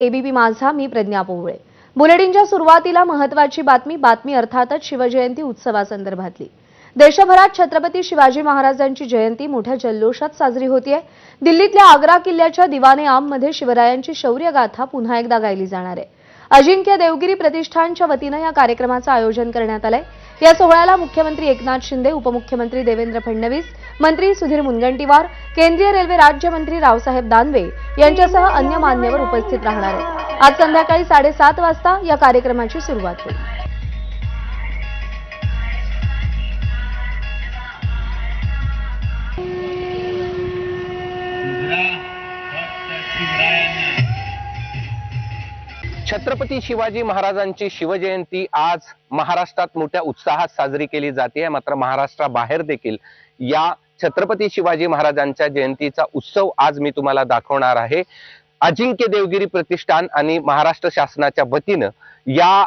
ABP माझा मी प्रज्ञा पोवळे. बुलेटिनच्या सुरुवातीला महत्वाची बातमी बातमी अर्थातच शिवजयंती उत्सवासंदर्भातली. देशभरात छत्रपती शिवाजी महाराजांची जयंती मोठ्या जल्लोषात साजरी होतीये. दिल्लीतल्या आग्रा किल्ल्याच्या दिवाने आममध्ये शिवरायांची शौर्यगाथा पुन्हा एकदा गायली जाणार आहे. अजिंक्य देवगिरी प्रतिष्ठानच्या वतीनं या कार्यक्रमाचं आयोजन करण्यात आलंय. या सोहळ्याला मुख्यमंत्री एकनाथ शिंदे उपमुख्यमंत्री देवेंद्र फडणवीस मंत्री सुधीर मुनगंटीवार केंद्रीय रेल्वे राज्यमंत्री रावसाहेब दानवे यांच्यासह अन्य मान्यवर उपस्थित राहणार आहेत. आज संध्याकाळी साडेसात वाजता या कार्यक्रमाची सुरुवात होईल. छत्रपती शिवाजी महाराजांची शिवजयंती आज महाराष्ट्रात मोठ्या उत्साहात साजरी केली जाते. मात्र महाराष्ट्राबाहेर देखील या छत्रपती शिवाजी महाराजांच्या जयंतीचा उत्सव आज मी तुम्हाला दाखवणार आहे. अजिंक्य देवगिरी प्रतिष्ठान आणि महाराष्ट्र शासनाच्या वतीनं या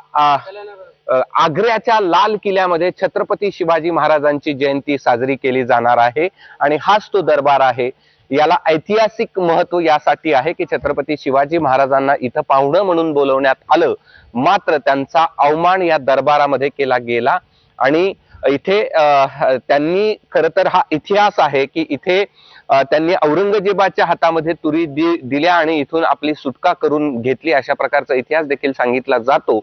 आग्र्याच्या लाल किल्ल्यामध्ये छत्रपती शिवाजी महाराजांची जयंती साजरी केली जाणार आहे. आणि हाच तो दरबार आहे. याला ऐतिहासिक महत्त्व यासाठी आहे की छत्रपती शिवाजी महाराजांना इथं पाहुणं म्हणून बोलवण्यात आलं. मात्र त्यांचा अवमान या दरबारामध्ये केला गेला. आणि इथे अं, त्यांनी खर तर हा इतिहास आहे की इथे त्यांनी औरंगजेबाच्या हातामध्ये तुरी दि दिल्या आणि इथून आपली सुटका करून घेतली. अशा प्रकारचा इतिहास देखील सांगितला जातो.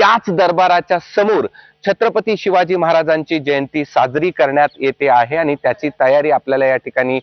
त्याच दरबाराच्या समोर छत्रपती शिवाजी महाराजांची जयंती साजरी करण्यात येते आहे आणि त्याची तयारी आपल्याला या ठिकाणी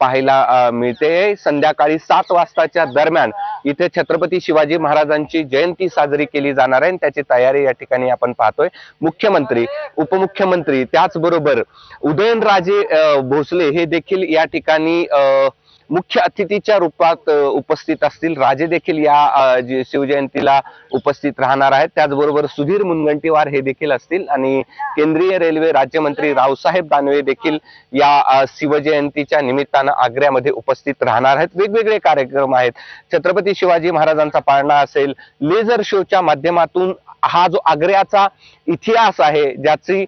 पाहायला मिळते. संध्याकाळी सात वाजताच्या दरम्यान इथे छत्रपती शिवाजी महाराजांची जयंती साजरी केली जाणार आहे आणि त्याची तयारी या ठिकाणी आपण पाहतोय. मुख्यमंत्री उपमुख्यमंत्री त्याचबरोबर उदयनराजे भोसले हे देखील या ठिकाणी अं, मुख्य अतिथीच्या रूपात उपस्थित असतील. राजे देखील या जी शिवजयंतीला उपस्थित राहणार आहेत. त्याचबरोबर सुधीर मुनगंटीवार हे देखील असतील. आणि केंद्रीय रेल्वे राज्यमंत्री रावसाहेब दानवे देखील या शिवजयंतीच्या निमित्तानं आग्र्यामध्ये उपस्थित राहणार आहेत. वेगवेगळे कार्यक्रम आहेत. छत्रपती शिवाजी महाराजांचा पाळणा असेल. लेझर शोच्या माध्यमातून हा जो आग्र्याचा इतिहास आहे ज्याची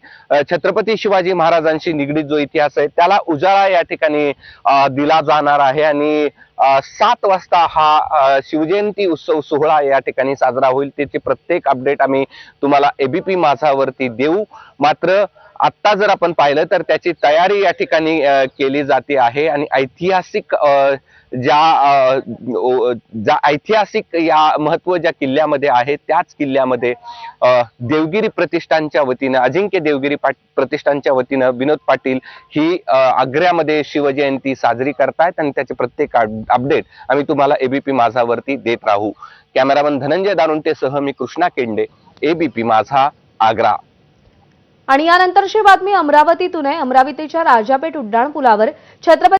छत्रपती शिवाजी महाराजांशी निगडीत जो इतिहास आहे त्याला उजाळा या ठिकाणी दिला जाणार आहे आणि सात वाजता हा शिवजयंती उत्सव सोहळा या ठिकाणी साजरा होईल. त्याची प्रत्येक अपडेट आम्ही तुम्हाला एबीपी माझावरती देऊ. मात्र आत्ता जर आपण पाहिलं तर त्याची तयारी या ठिकाणी केली जाते आहे. आणि ऐतिहासिक ज्या ज्या ऐतिहासिक या महत्त्व ज्या किल्ल्यामध्ये आहे त्याच किल्ल्यामध्ये देवगिरी प्रतिष्ठानच्या वतीनं अजिंक्य देवगिरी पाट- प्रतिष्ठानच्या वतीनं विनोद पाटील ही आग्र्यामध्ये शिवजयंती साजरी करतायत आणि त्याचे प्रत्येक अपडेट आम्ही तुम्हाला एबीपी माझावरती देत राहू. कॅमेरामन धनंजय दारुंटेसह मी कृष्णा केंडे एबीपी माझा आग्रा. आणि यानंतरची बातमी अमरावतीतून आहे. अमरावतीच्या राजापेठ उड्डाणपुलावर छत्रपती